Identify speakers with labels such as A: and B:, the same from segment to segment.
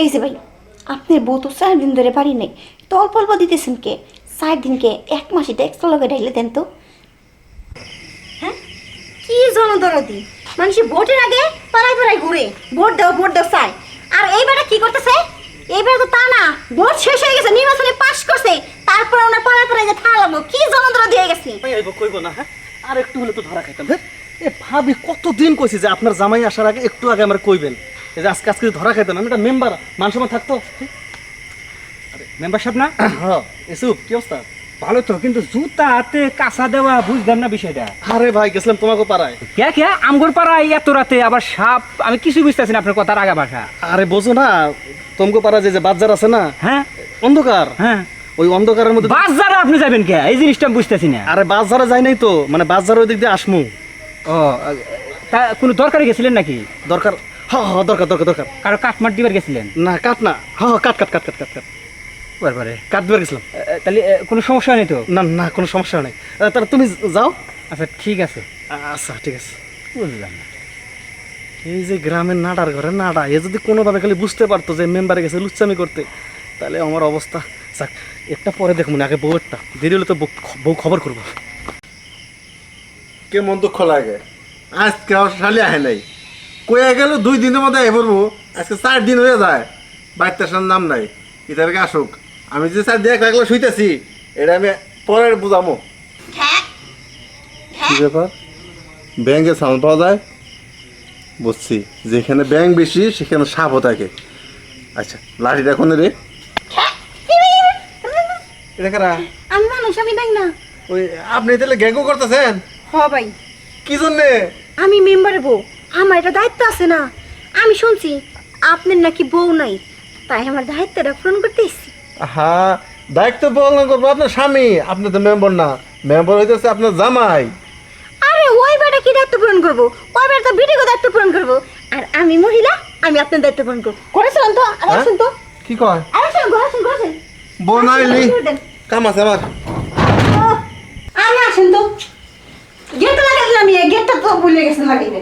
A: এই যে ভাই আপনার বউ তো চার দিন ধরে বাড়ি নেই। তো অল্প অল্প দিতেছেন কে? চার দিনকে এক মাস এক্সট্রা লগে ঢাইলে দেন তো। হ্যাঁ? কি জনদরদি? মানুষ ভোটের আগে পাড়ায় পাড়ায় ঘুরে ভোট দাও ভোট দাও চাই আর এইবারে কি করতেছে? এইবারে তো তা না ভোট শেষ হয়ে গেছে নির্বাচনে পাশ করছে তারপর ওনার পাড়ায় পাড়ায় যে থা লাগবো কি জনদরদি হয়ে গেছে?
B: কইব না হ্যাঁ? আর একটু হলে তো ধরা খাইতাম হ্যাঁ? এ ভাবি কতদিন কইছি যে আপনার জামাই আসার আগে একটু আগে আমার কইবেন। এই যে আজকে আজকে ধরা খাইতাম আমি একটা মেম্বার মান সম্মান থাকতো?
C: মেম্বার সাহেব না?
B: হ্যাঁ। এসুপ কি অবস্থা?
C: ভালো তো কিন্তু জুতা হাতে কাঁচা দেওয়া বুঝলাম না বিষয়টা।
B: আরে ভাই গেছিলাম তোমাকে পাড়ায়।
C: কে কে? আমগর পাড়ায় এত রাতে আবার সাপ আমি কিছু বুঝতেছি না আপনার কথার আগা ভাষা।
B: আরে বোঝো না তোমাকে পাড়া যে যে বাজার আছে না
C: হ্যাঁ।
B: অন্ধকার।
C: হ্যাঁ।
B: ওই অন্ধকারের মধ্যে
C: বাজারে আপনি যাবেন কে? এই জিনিসটা আমি বুঝতেছি না।
B: আরে বাজারে যাই নাই তো মানে বাজার ওই দিক দিয়ে আসমু।
C: ও তা কোনো দরকারে গেছিলেন নাকি?
B: দরকার হ্যাঁ হ্যাঁ দরকার দরকার দরকার।
C: কারও কাঠমাট দিবার গেছিলেন?
B: না কাট না। হ্যাঁ হ্যাঁ, কাট কাট কাট কাট কাট কাট।
C: বারবারে
B: কাট দিবার গেছিলাম।
C: তাহলে কোনো সমস্যা নেই তো?
B: না না কোনো সমস্যা নেই। তাহলে তুমি যাও।
C: আচ্ছা ঠিক আছে।
B: আচ্ছা ঠিক আছে।
C: বুঝলাম
B: এই যে গ্রামের নাডার ঘরে নাডা এ যদি কোনোভাবে খালি বুঝতে পারতো যে মেম্বারে গেছে লুচ্চামি করতে তাহলে আমার অবস্থা যাক একটা পরে দেখুন আগে বউয়েরটা। দেরি হলে তো বউ- খবর করব।
D: কে কেমন দুঃখ লাগে? আজকে আমার শালি আহে নাই। কয়ে গেল দুই দিনের মধ্যে আই পড়ব। আজকে চার দিন হয়ে যায় বাড়িতে আসার নাম নাই। ইতারকে আসুক। আমি যে চার দিন এক রাখলে শুইতেছি এটা আমি পরে বুঝামো। কি ব্যাপার? ব্যাংকে সাউন্ড পাওয়া যায়? বুঝছি। যেখানে ব্যাংক বেশি সেখানে সাপও থাকে। আচ্ছা লাঠিটা কোনে রে? এটা কারা?
A: আমি মানুষ আমি দেখ না।
D: ওই আপনি তাহলে গ্যাংও করতেছেন?
A: হ ভাই।
D: কি জন্যে?
A: আমি মেম্বারের বউ। আমার এটা দায়িত্ব আছে না। আমি শুনছি আপনার নাকি বউ নাই তাই আমার দায়িত্বটা পূরণ করতে এসেছি।
D: হ্যাঁ দায়িত্ব পালন করব আপনার স্বামী আপনি তো মেম্বার না। মেম্বার হইতেছে আপনার জামাই।
A: আরে ওই বেটা কি দায়িত্ব পূরণ করব? ওই বেটা তো বিটিকে দায়িত্ব পূরণ করব। আর আমি মহিলা আমি আপনার দায়িত্ব পূরণ করব। করেছিলাম তো আর আসুন তো।
D: কি কয়?
A: আর আসুন ঘরে আসুন ঘরে
D: বনাইলি কাম আছে আমার।
A: আরে আসুন তো। গেটটা লাগাইলাম আমি গেটটা তো ভুলে গেছেন লাগাইতে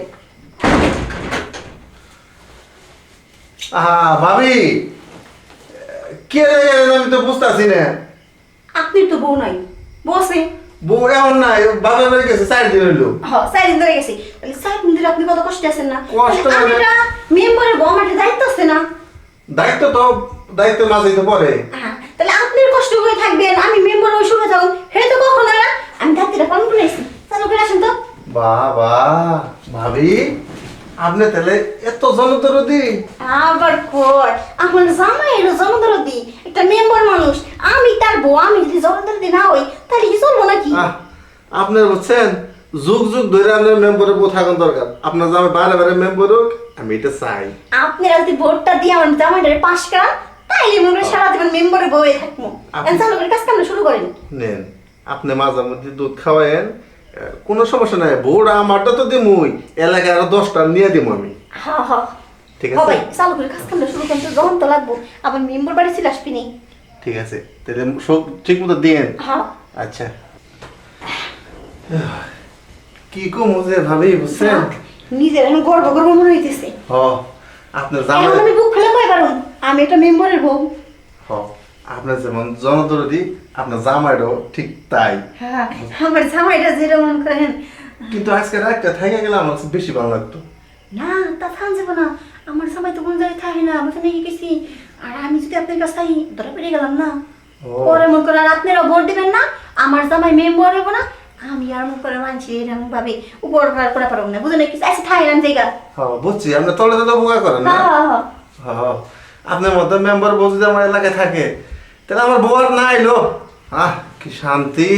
D: আহা ভাবি কে আমি তো বুঝতেছি না।
A: আপনি তো বউ নাই। বসে
D: বউ এমন নাই বাবা বাড়ি গেছে চার দিন হইল।
A: হ্যাঁ চার দিন ধরে গেছি। তাহলে চার দিন ধরে আপনি কত কষ্ট আছেন না?
D: কষ্ট মানে?
A: এটা মেম্বারের বউ আমার দায়িত্ব আছে না?
D: দায়িত্ব তো দায়িত্ব মাঝেই তো পরে।
A: হ্যাঁ, তাহলে আপনার কষ্ট হয়ে থাকবেন আমি মেম্বার ওই সুখে থাকুন। হে তো কখনো না আমি দায়িত্বটা পালন করে এসেছি চালু করে আসুন তো।
D: বাবা ভাবি আপনি তাহলে এত জনদরদি
A: আবার কর। আমার জামাই এর জনদরদি একটা মেম্বার মানুষ। আমি তার বউ আমি যদি জনদরদি না হই তাহলে কি চলবো নাকি?
D: আপনার বুঝছেন? যুগ যুগ ধরে আপনার মেম্বারের বউ থাকুন দরকার। আপনার জামাই বারে বারে মেম্বার হোক আমি এটা চাই।
A: আপনারা যদি ভোটটা দিয়ে আমার জামাইটারে পাশ করান তাইলে মনে সারা জীবন মেম্বারের বউয়ে থাকব।
D: আপনি-
A: এখন চালু করে কাজ কামটা শুরু করেন?
D: নেন আপনি মাঝে মধ্যে দুধ খাওয়ায়েন কোনো সমস্যা নাই বউরা আমারটা তো দিমুই এলাকায় আরও দশটা নিয়ে দিমু আমি।
A: হ্যাঁ হ্যাঁ।
D: ঠিক আছে?
A: ভাই চালু করে কাজ কামটা শুরু করেন যখন তো লাগবো। আবার মেম্বার বাড়ি আসবি
D: ঠিক আছে তাহলে সব ঠিক মতো দিয়েন।
A: হ্যাঁ।
D: আচ্ছা। কি কম যে ভাবি বুঝছেন?
A: নিজের এখন গর্ব গর্ব মনে হইতেছে।
D: হ আপনার জামাই
A: আমি বুক খুলে কই পারুন আমি একটা মেম্বারের বউ।
D: হ। আপনার যেমন জনদরদি আপনার জামাইটাও ঠিক তাই।
A: হ্যাঁ আমার জামাইটা মন করেন।
D: কিন্তু আজকে একটা থেকে গেলে আমার কাছে বেশি ভালো লাগতো।
A: না তা থান যাব না। আমার জামাই তো কোন জায়গায় থাকে না আমি তো নাকি গেছি আর আমি যদি আপনার কাছে থাকি ধরা পেরে গেলাম না। পরে মন করে আর আপনারা ভোট দিবেন না আমার জামাই মেম্বার হব না। আমি আর মন করে মানছি এরকম ভাবে উপর ভার করা পারব না বুঝলেন কিছু? আছে থাকে না জায়গা।
D: হ বুঝছি আপনি তলে তলে বোকা করেন না।
A: হ্যাঁ হ্যাঁ হ্যাঁ।
D: আপনার মতো মেম্বার যদি আমার এলাকায় থাকে তাহলে আমার বউ আর না এলো। আহ কি শান্তি।